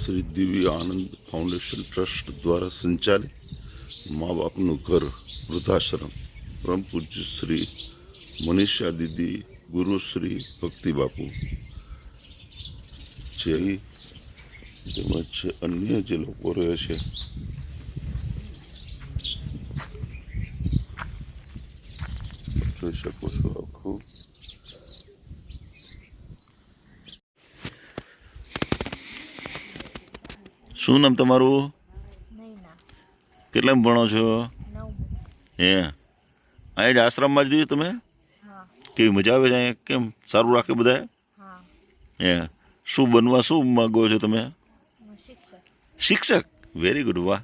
શ્રી દિવ્ય આનંદ foundation trust દ્વારા સંચાલિત મા બાપનું ઘર વૃદ્ધાશ્રમ પરમ પૂજ્ય શ્રી મનીષા દીદી ગુરુ શ્રી ભક્તિ બાપુ જે તેમજ અન્ય જે લોકો રહે છે જોઈ શકો છો આખું શું નામ તમારું? કેટલા કેટલામ ભણો છો? હે. અહીં જ આશ્રમમાં જ રહ્યું તમે? કેવી મજા આવે છે અહીંયા? કેમ સારું રાખે બધા હા. શું બનવા શું માગો છો તમે? શિક્ષક. વેરી ગુડ વાહ.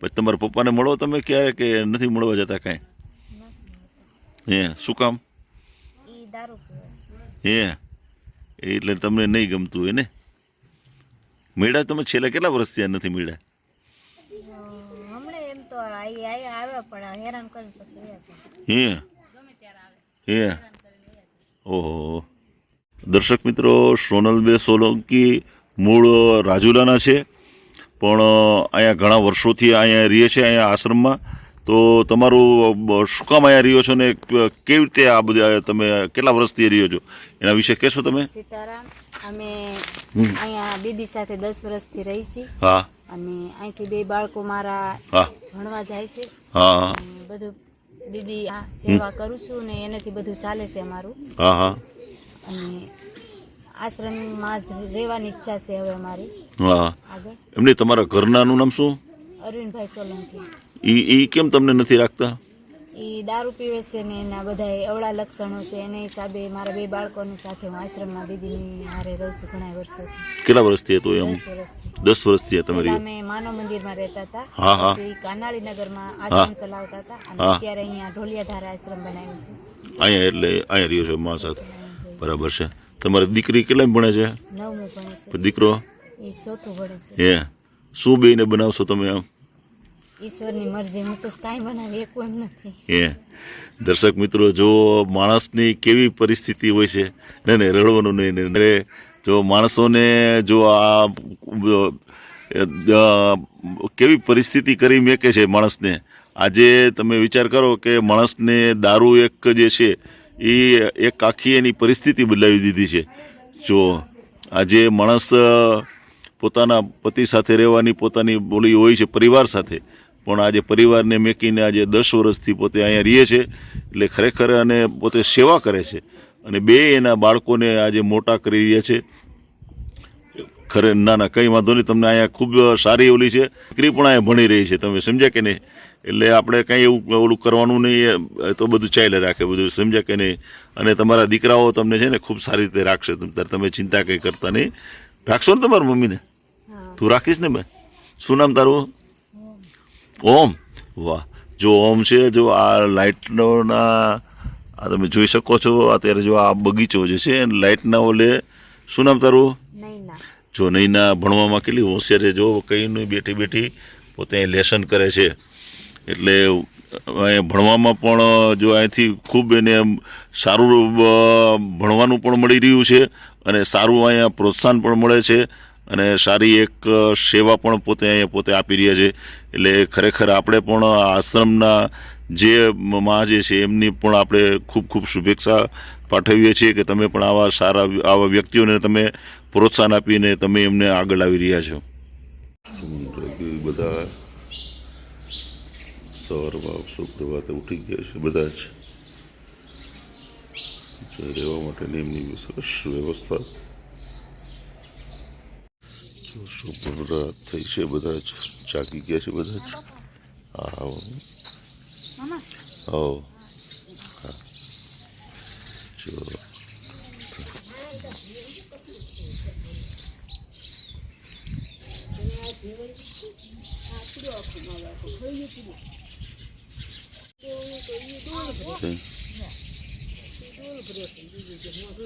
પછી તમારા પપ્પાને મળો તમે ક્યારે કે નથી મળવા જતા કાંઈ? હે. શું કામ? હે. એટલે તમને નહીં ગમતું હોય ને? મળ્યા તમે? છેલ્લા કેટલા વર્ષથી આ નથી હે? હે? ઓહો. દર્શક મિત્રો સોનલબે સોલંકી મૂળ રાજુલાના છે. પણ અહીંયા ઘણા વર્ષોથી અહીંયા રહીએ છે અહીંયા આશ્રમમાં. તો તમારું શું કામ અહીંયા રહ્યો છો ને કેવી રીતે આ બધા તમે કેટલા વર્ષથી રહ્યો છો? એના વિશે કહેશો તમે? સીતારામ. અમે અહીંયા દીદી સાથે દસ વર્ષથી રહી છીએ. અને અહીંથી બે બાળકો મારા ભણવા જાય છે. બધું દીદી આ સેવા કરું છું ને એનાથી બધું ચાલે છે અમારું. અને આશ્રમમાં જ રહેવાની ઈચ્છા છે હવે અમારી. આગળ. એમને તમારા ઘરનાનું નામ શું? અરવિંદભાઈ સોલંકી. એ એ કેમ તમને નથી રાખતા? એ દારૂ પીવે છે ને એના બધા અવળા લક્ષણો છે. એને હિસાબે મારા બે બાળકોની સાથે હું આશ્રમમાં દીદીની હારે રહું છું ઘણા વર્ષોથી. કેટલા વર્ષથી હતું એમ? દસ વર્ષથી. તમે અમે માનવ મંદિરમાં રહેતા હતા. હા, હા. પછી કાનાળીનગરમાં આશ્રમ ચલાવતા હતા અને અત્યારે અહીંયા ઢોલિયાધારા આશ્રમ બનાવ્યું છે. અહીંયા એટલે અહીંયા રહ્યો છે મા સાથે. બરાબર છે. તમારી દીકરી કેટલા ભણે છે? નવમું ભણે છે. દીકરો? એ ચોથું ભણે છે. હે. શું બેને બનાવશો તમે આમ? ઈશ્વરની મરજી હું તો કાંઈ બનાવી એકું એમ નથી. હે. દર્શક મિત્રો, જો માણસની કેવી પરિસ્થિતિ હોય છે, ને ને રડવાનું નહીં, ને જો માણસોને જો આ કેવી પરિસ્થિતિ કરી મેકે છે માણસને? આજે તમે વિચાર કરો કે માણસને દારૂ એક જે છે, એ એક આખી એની પરિસ્થિતિ બદલાવી દીધી છે. જો આજે માણસ પોતાના પતિ સાથે રહેવાની પોતાની બોલી હોય છે, પરિવાર સાથે. પણ આજે પરિવારને મેકીને આજે દસ વર્ષથી પોતે અહીંયા રહીએ છે એટલે ખરેખર અને પોતે સેવા કરે છે. અને બે એના બાળકોને આજે મોટા કરી રહ્યા છે. ખરે ના ના કંઈ વાંધો નહીં તમને અહીંયા ખૂબ સારી ઓલી છે. દીકરી પણ અહીંયા ભણી રહી છે તમે સમજ્યા કે નહીં? એટલે આપણે કંઈ એવું ઓલું કરવાનું નહીં તો બધું ચાલ્યા રાખે બધું સમજ્યા કે નહીં? અને તમારા દીકરાઓ તમને છે ને ખૂબ સારી રીતે રાખશે તમ તમે ચિંતા કંઈ કરતા નહીં. રાખશો ને તમારા મમ્મીને? તું રાખીશ ને મેં શું નામ તારું? ઓમ. વાહ. જો ઓમ છે જો આ લાઇટના આ તમે જોઈ શકો છો અત્યારે જો આ બગીચો જે છે લાઇટના ઓલે શું નામ તારું? જો નહીંના ભણવામાં કેટલી હોશિયાર જો કંઈ નહીં બેઠી બેઠી પોતે અહીં લેસન કરે છે. એટલે અહીંયા ભણવામાં પણ જો અહીંથી ખૂબ એને સારું ભણવાનું પણ મળી રહ્યું છે અને સારું અહીંયા પ્રોત્સાહન પણ મળે છે અને સારી એક સેવા પણ પોતે અહીંયા પોતે આપી રહ્યા છે. એટલે ખરેખર આપણે પણ આશ્રમના જે માં જે છે, એમની પણ આપણે ખૂબ ખૂબ શુભેચ્છા પાઠવીએ છીએ કે તમે પણ આવા સારા આવા વ્યક્તિઓને તમે પ્રોત્સાહન આપીને તમે એમને આગળ આવી રહ્યા છો. બધા સવારમાં સુપ્રભાતે ઉઠી ગયા છે, બધા જ. રહેવા માટેની એમની સરસ વ્યવસ્થા. સુપ્રભાત થઈ છે, બધા જ. ચાકી ગયા છે બધા હા હો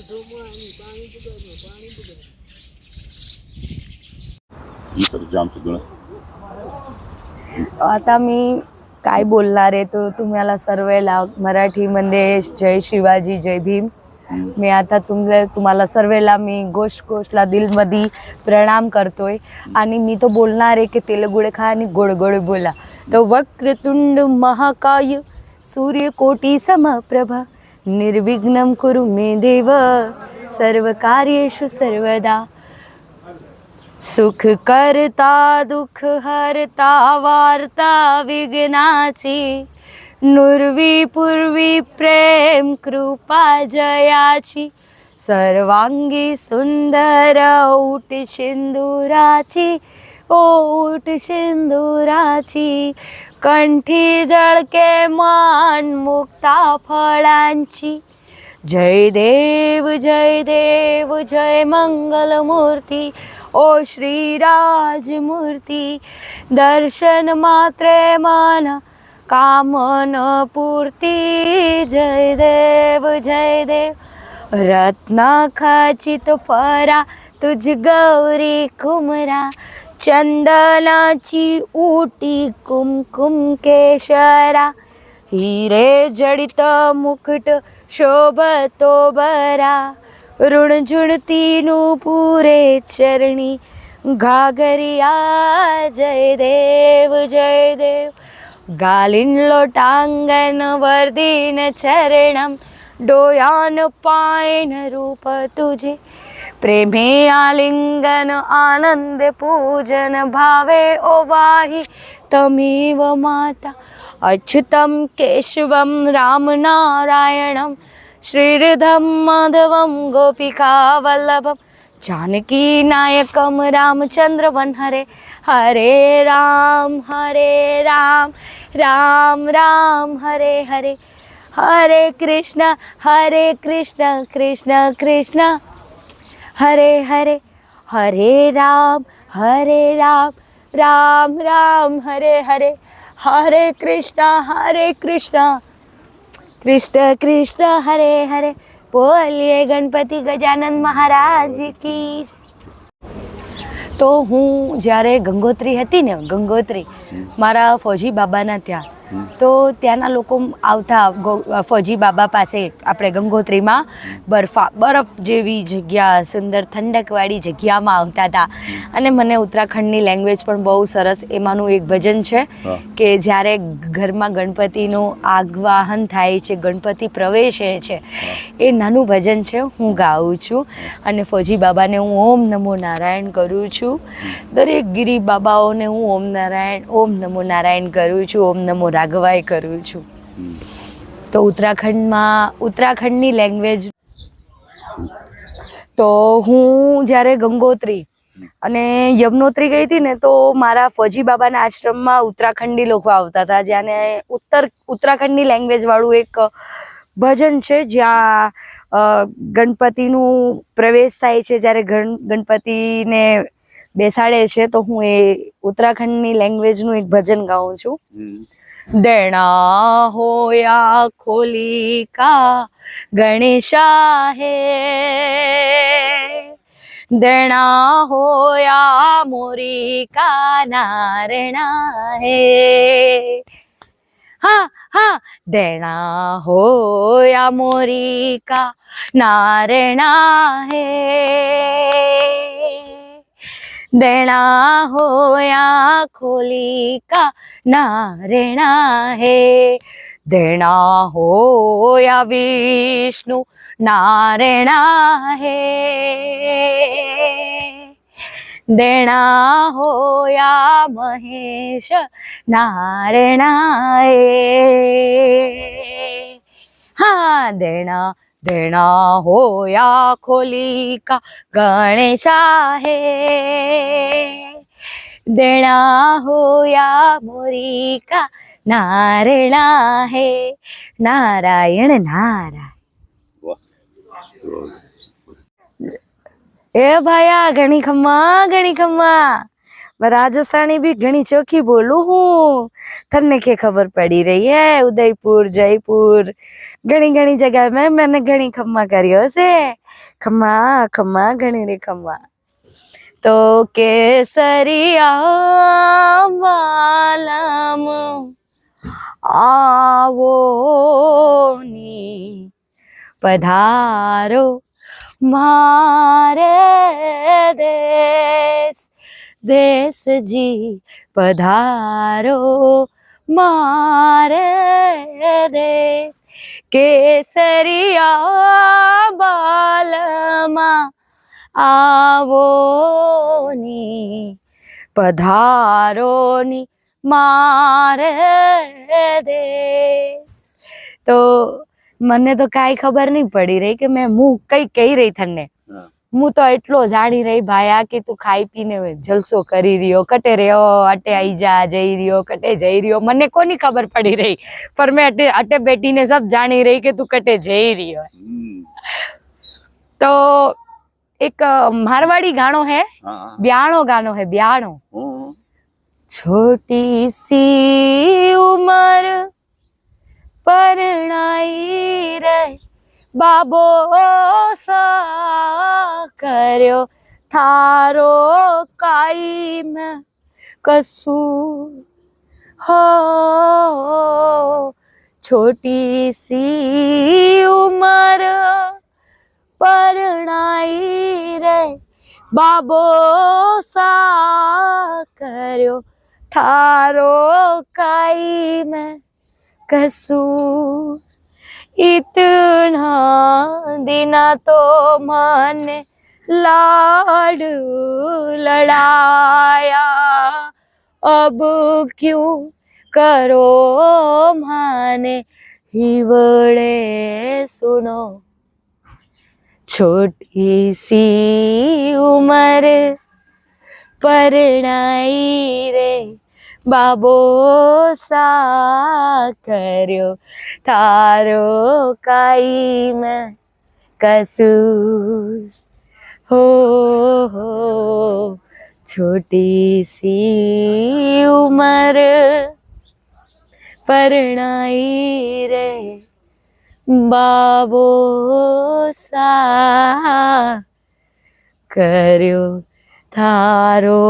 જો પાણી જામ સુધી आता मी काय बोलणार आहे तर तुम्हाला सर्वेला मराठीमध्ये जय शिवाजी जय भीम. मी आता तुमले तुम्हाला सर्वेला मी गोष्ट गोष्टला दिलमध्ये प्रणाम करतोय. आणि मी तो बोलणार आहे की तेलगुड खा आणि गोड गोड बोला. तर वक्रतुंड महाकाय सूर्यकोटी समप्रभ निर्विघ्नं कुरु मे देव सर्व कार्येषु सर्वदा. सुख करता दुःख हरता वार्ता विघ्नाची. नुर्वी पूर्वी प्रेम कृपा जयाची. सर्वांगी सुंदर ऊट सिंदुराची. ओट सिंदुराची. कंठी जळके मान मुक्ता फळांची. जय देव जय देव जय मंगलमूर्ती ओ श्रीराजमूर्ती दर्शन मात्रे मन कामन पूर्ती जय देव जय देव रत्नाखाचित फरा तुझ गौरी कुमरा चंदनाची उटी कुमकुम केशरा हिरे जडित मुकुट શોભતો બરા, ઋણઝુણતીનું પૂરે ચરણી, ઘાઘરિયા જય દેવ જય દેવ ગાલિન લોટાંગન વર્દિન ચરણમ, ડોયાન પાયન રૂપ તુજે. પ્રેમે આલિંગન આનંદ પૂજન ભાવે, ઓ વાહી, તમેવ માતા अच्युतं केशवं रामनारायणं श्रीहृदं माधवं गोपिकावल्लभं जानकीनायकं रामचन्द्रवन् हरे हरे राम हरे राम राम राम हरे हरे हरे कृष्ण हरे कृष्ण कृष्ण कृष्ण हरे हरे हरे राम हरे राम राम राम हरे हरे હરે કૃષ્ણ હરે કૃષ્ણ કૃષ્ણ કૃષ્ણ હરે હરે બોલીએ ગણપતિ ગજાનંદ મહારાજ કી તો હું જ્યારે ગંગોત્રી હતી ને ગંગોત્રી મારા ફૌજી બાબાના ત્યાં. તો ત્યાંના લોકો આવતા ફોજી બાબા પાસે આપણે ગંગોત્રીમાં બરફા બરફ જેવી જગ્યા સુંદર ઠંડકવાળી જગ્યામાં આવતા હતા. અને મને ઉત્તરાખંડની લેંગ્વેજ પણ બહુ સરસ એમાંનું એક ભજન છે કે જ્યારે ઘરમાં ગણપતિનું આગવાહન થાય છે ગણપતિ પ્રવેશે છે એ નાનું ભજન છે હું ગાઉં છું. અને ફૌજી બાબાને હું ઓમ નમો નારાયણ કરું છું. દરેક ગિરી બાબાઓને હું ઓમ નારાયણ ઓમ નમો નારાયણ કરું છું, ઓમ નમો રાઘવાય કરું છું. તો ઉત્તરાખંડમાં, ઉત્તરાખંડની લેંગ્વેજ તો હું જ્યારે ગંગોત્રી અને યમનોત્રી ગઈ હતી ને, તો મારા ફૌજી બાબાના આશ્રમમાં ઉત્તરાખંડી લોકો આવતા હતા, જ્યાંને ઉત્તર, ઉત્તરાખંડની લેંગ્વેજવાળું એક ભજન છે, જ્યાં ગણપતિનું પ્રવેશ થાય છે, જ્યારે ગણ, ગણપતિને બેસાડે છે તો હું એ ઉત્તરાખંડની લેંગ્વેજનું એક ભજન ગાઉં છું. દેણા હોયા ખોલી કા ગણેશા હે દેણા હોયા મોરી કા નારણા હે હા હા દેણા હોયા મોરી કા નારણા હે દેણા હોયા ખોલી કા નારેણા હે. દેણા હોયા વિષ્ણુ નારેણા હે. દેણા હોયા મહેશ નારેણા હે. હા, દેણા देना हो या खोली का गणेश है. देना हो या मोरी का नारणा है. नारायण नारायण. ए भाया घनी खम्मा घनी खम्मा. मैं राजस्थानी भी घनी चौखी बोलू हूँ. थरने के खबर पड़ी रही है, उदयपुर, जयपुर. ઘણી ઘણી જગ્યાએ મેં મને ઘણી ખમ્મા કર્યો છે ખમ્મા ખમ્મા, ઘણી રે ખમ્મા. તો કે સરિયા વાલમ આવો ની પધારો મારે દેશ, દેશજી પધારો મારે દેશ કેસરિયા બાલમાં આવો ની પધારો ની મારે દેશ તો મને તો કાંઈ ખબર નહીં પડી રહી કે મેં હું કઈ કહી રહી તને હું તો એટલો જાણી રહી ભાઈ આ કે તું ખાઈ પીને જલસો કરી રહ્યો કટે રહ્યો અટે આઈ જા જઈ રહ્યો કટે જઈ રહ્યો. મને કોની ખબર પડી રહી? પર મેં અટે અટે બેટીને સબ જાણી રહી કે તું કટે જઈ રહ્યો. તો એક મારવાડી ગાણો હે બ્યાણો ગાનો હે બ્યાણો. છોટી સી બાબો કર્યો થારો કાઈ મેં કસૂર. હો, છોટી સી ઉમર પરણાઈ રે. બાબો કર્યો થારો કાઈ મેં કસૂર. इतना दिना तो मैंने लाड लड़ाया अब क्यों करो माने हिवड़े सुनो छोटी सी उम्र परणाई रे બાબો સા કર્યો? તારો કાઈ મેં કસૂર. હો હો, છોટી સી ઉમર પરણાઈ રે. બાબો સા કર્યો? થારો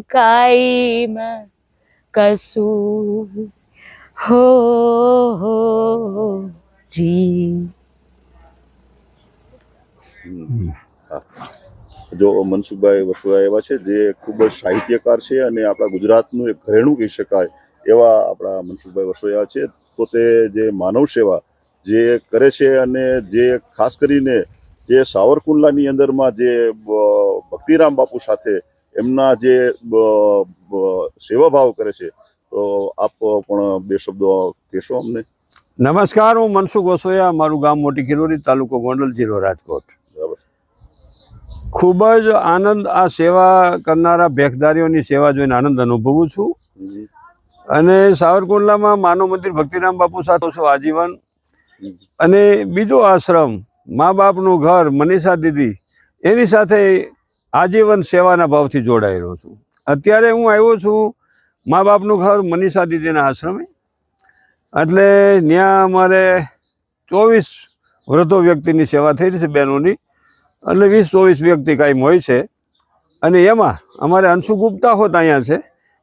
કાઈ હો હો, જી. જો મનસુખભાઈ વસુરા એવા છે જે ખૂબ જ સાહિત્યકાર છે અને આપણા ગુજરાતનું એક ઘરેણું કહી શકાય એવા આપણા મનસુખભાઈ વસોયા છે. પોતે જે માનવ સેવા જે કરે છે અને જે ખાસ કરીને જે સાવરકુંડલાની અંદરમાં જે ભક્તિરામ બાપુ સાથે એમના જે સેવાભાવ કરે છે તો આપ પણ બે શબ્દો કહેશો અમને? નમસ્કાર હું મનસુખ વસોયા મારું ગામ મોટી કિરોરી તાલુકો ગોંડલ જિલ્લો રાજકોટ. ખૂબ જ આનંદ આ સેવા કરનારા ભેખદારીઓની સેવા જોઈને આનંદ અનુભવું છું. અને સાવરકુંડલામાં માનવ મંદિર ભક્તિરામ બાપુ સાથે છું આજીવન. અને બીજો આશ્રમ મા બાપનું ઘર મનીષા દીદી એની સાથે આજીવન સેવાના ભાવથી જોડાયેલો છું. અત્યારે હું આવ્યો છું મા બાપનું ઘર મનીષા દીદીના આશ્રમે. એટલે ત્યાં અમારે ચોવીસ વૃદ્ધો વ્યક્તિની સેવા થઈ રહી છે બહેનોની. એટલે વીસ ચોવીસ વ્યક્તિ કાયમ હોય છે. અને એમાં અમારે અંશુ ગુપ્તા હોત અહીંયા છે.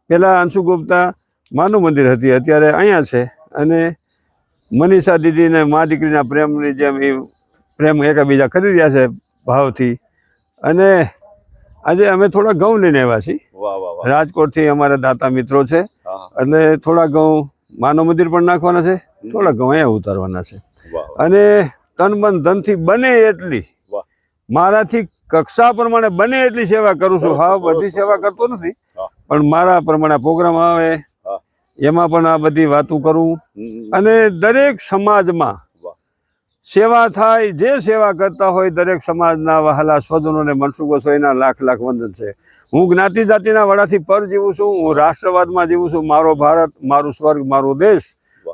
પહેલાં અંશુ ગુપ્તા માનું મંદિર હતી, અત્યારે અહીંયા છે. અને મનીષા દીદીને મા દીકરીના પ્રેમની જેમ એ પ્રેમ એકબીજા કરી રહ્યા છે ભાવથી. અને આજે અમે થોડા ઘઉં લઈને આવ્યા છીએ. રાજકોટથી અમારા દાતા મિત્રો છે. એટલે થોડા ઘઉં માનવ મંદિર પણ નાખવાના છે. થોડા ઘઉં અહીંયા ઉતારવાના છે. અને તન મન ધનથી બને એટલી. મારાથી કક્ષા પ્રમાણે બને એટલી સેવા કરું છું. હા બધી સેવા કરતો નથી. પણ મારા પ્રમાણે પ્રોગ્રામ આવે. એમાં પણ આ બધી વાતો કરું. અને દરેક સમાજમાં. સેવા થાય, જે સેવા કરતા હોય દરેક સમાજના વહાલા સ્વજનોને મનસુખ એના લાખ લાખ વંદન છે. હું જ્ઞાતિ જાતિના વડાથી પર જીવું છું, હું રાષ્ટ્રવાદમાં જીવું છું. મારો ભારત, મારું સ્વર્ગ, મારો દેશ,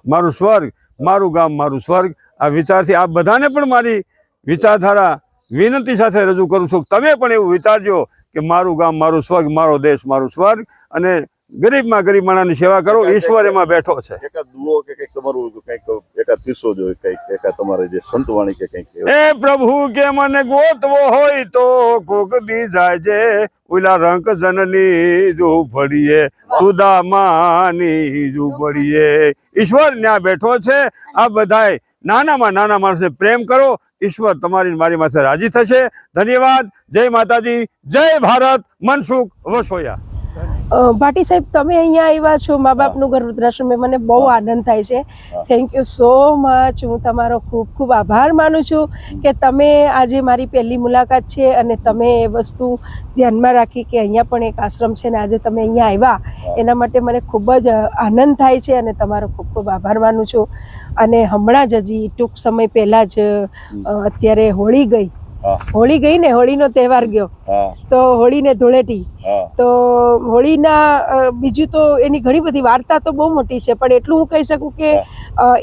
મારું સ્વર્ગ, મારું ગામ, મારું સ્વર્ગ. આ વિચારથી આ બધાને પણ મારી વિચારધારા વિનંતી સાથે રજૂ કરું છું. તમે પણ એવું વિચારજો કે મારું ગામ, મારું સ્વર્ગ, મારો દેશ, મારું સ્વર્ગ. અને ગરીબમાં ગરીબ માણસની સેવા કરો ઈશ્વર એમાં બેઠો છે. એકાદ દુઓ કે કંઈક તમારું કંઈક એકાદ કિસ્સો જોઈએ કંઈક એકાદ તમારે જે સંતવાણી કે કંઈક એ પ્રભુ કે મને ગોતવો હોય તો કોક બીજા જે ઓલા રંક જનની ઝૂંપડીએ સુદામાની ઝૂંપડીએ ઈશ્વર ત્યાં બેઠો છે આ બધાય નાનામાં નાના માણસને પ્રેમ કરો ઈશ્વર તમારી મારી માથે રાજી થશે. ધન્યવાદ. જય માતાજી. જય ભારત. મનસુખ વસોયા. ભાટી સાહેબ તમે અહીંયા આવ્યા છો મા બાપનું ઘર વૃદ્ધાશ્રમે. મને બહુ આનંદ થાય છે. થેન્ક યુ સો મચ હું તમારો ખૂબ ખૂબ આભાર માનું છું કે તમે આજે મારી પહેલી મુલાકાત છે અને તમે એ વસ્તુ ધ્યાનમાં રાખી કે અહીંયા પણ એક આશ્રમ છે ને આજે તમે અહીંયા આવ્યા. એના માટે મને ખૂબ જ આનંદ થાય છે અને તમારો ખૂબ ખૂબ આભાર માનું છું. અને હમણાં જ હજી ટૂંક સમય પહેલાં જ અત્યારે હોળી ગઈ. હોળી ગઈ ને હોળીનો તહેવાર ગયો. તો તો હોળીને ધૂળેટી. તો હોળીના બીજું તો એની ઘણી બધી વાર્તા તો બહુ મોટી છે પણ એટલું હું કહી શકું કે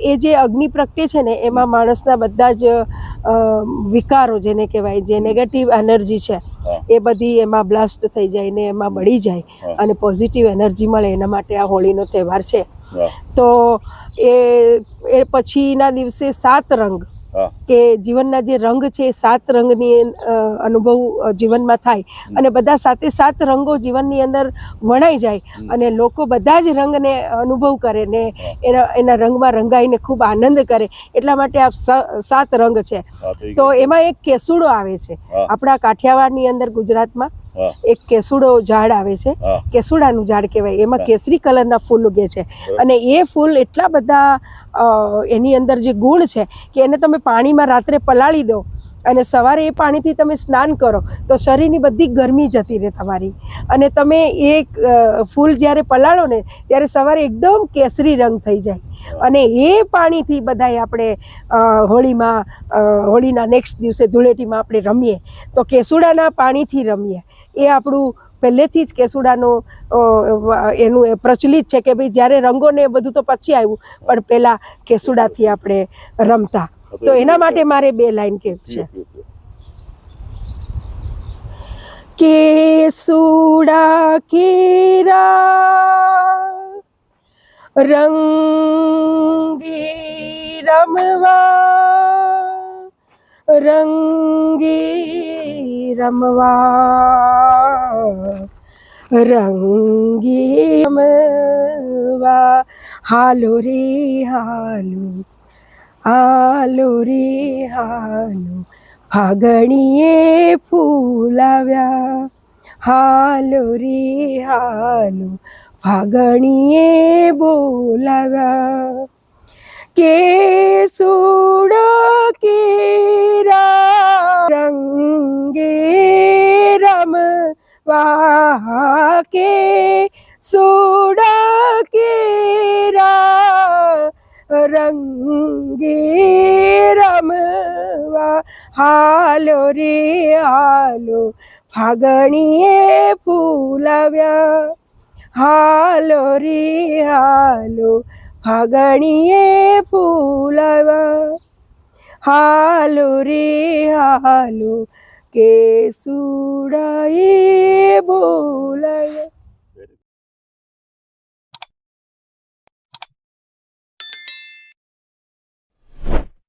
એ જે અગ્નિ પ્રગટે છે ને એમાં માણસના બધા જ વિકારો જેને કહેવાય જે નેગેટિવ એનર્જી છે એ બધી એમાં બ્લાસ્ટ થઈ જાય ને એમાં બળી જાય અને પોઝિટિવ એનર્જી મળે એના માટે આ હોળીનો તહેવાર છે. તો એ એ પછીના દિવસે સાત રંગ કે જીવનના જે રંગ છે સાત રંગની અનુભવ જીવનમાં થાય. અને બધા સાથે સાત રંગો જીવનની અંદર વણાઈ જાય. અને લોકો બધા જ રંગને અનુભવ કરે ને એના એના રંગમાં રંગાઈને ખૂબ આનંદ કરે. એટલા માટે આ સાત રંગ છે. તો એમાં એક કેસુડો આવે છે. આપણા કાઠિયાવાડની અંદર ગુજરાતમાં એક કેસુડો ઝાડ આવે છે. કેસુડાનું ઝાડ કહેવાય. એમાં કેસરી કલરના ફૂલ ઉગે છે. અને એ ફૂલ એટલા બધા એની અંદર જે ગુણ છે કે એને તમે પાણીમાં રાત્રે પલાળી દો અને સવારે એ પાણીથી તમે સ્નાન કરો, તો શરીરની બધી ગરમી જતી રહે તમારી. અને તમે એ ફૂલ જ્યારે પલાળો ને, ત્યારે સવારે એકદમ કેસરી રંગ થઈ જાય. અને એ પાણીથી બધાય આપણે હોળીમાં હોળીના નેક્સ્ટ દિવસે ધૂળેટીમાં આપણે રમીએ, તો કેસુડાના પાણીથી રમીએ. એ આપણું પહેલેથી જ કેસુડાનું એનું એ પ્રચલિત છે કે ભાઈ જ્યારે રંગોને બધું તો પછી આવ્યું પણ પહેલાં કેસુડાથી આપણે રમતા. તો એના માટે મારે બે લાઈન કે છે. કેસુડા કેરા રંગી રમવા રંગી રમવા. રંગી રમવા હાલો રે હાલો હાલો રે હાલો ફાગણીએ ફૂલાવ્યા હાલો રે હાલો ફાગણીએ બોલાવ્યા કે સુડો કેરા રંગે રમવા કે સુડા કેરા રંગે રમવા. હાલો રે, હાલો, ફાગણીએ ફૂલાવ્યા. હાલો રે, હાલો, ફાગણીએ ફૂલાવ્યા. હાલો રે, હાલો કે સુડાએ બોલાય